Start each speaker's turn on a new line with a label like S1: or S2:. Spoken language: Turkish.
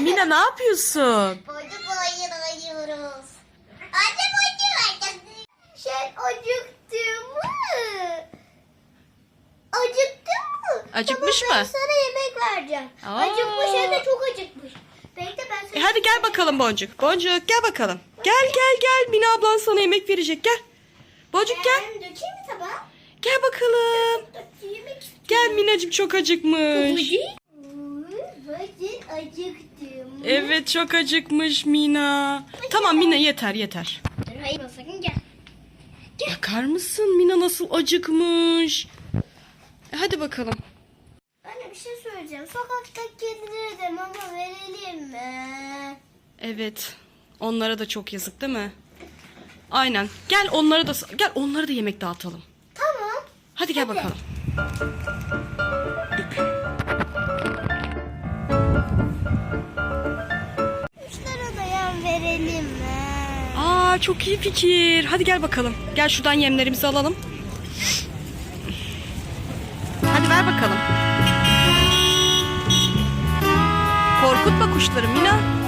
S1: Mina ne yapıyorsun?
S2: Boncuk oyun oynuyoruz. Anne boncuk herkes. Sen acıktın mı? Acıktın mı?
S1: Acıkmış
S2: tamam,
S1: mı?
S2: ben sana yemek vereceğim.
S1: Aa.
S2: Acıkmış hem de çok acıkmış. Bekle ben sana...
S1: E hadi gel bakalım Boncuk. Boncuk gel bakalım. Gel gel gel. Mina ablan sana yemek verecek. Gel. Boncuk gel.
S2: Ben dökeyim mi tabağa?
S1: Gel bakalım.
S2: Dök.
S1: Gel Minacım çok acıkmış.
S2: Acıktım.
S1: Evet çok acıkmış Mina. Tamam Mina yeter yeter.
S2: Hayır sakın gel.
S1: Bakar mısın Mina nasıl acıkmış? E, Hadi bakalım.
S2: Anne bir şey söyleyeceğim. Sokaktaki kedilere de mama verelim mi?
S1: Evet. Onlara da çok yazık değil mi? Aynen. Gel onlara da gel onlara da yemek dağıtalım.
S2: Tamam.
S1: Hadi gel bakalım.
S2: Mi?
S1: Aa çok iyi fikir. Hadi gel bakalım. Gel şuradan yemlerimizi alalım. Hadi ver bakalım. Korkutma kuşları Mina.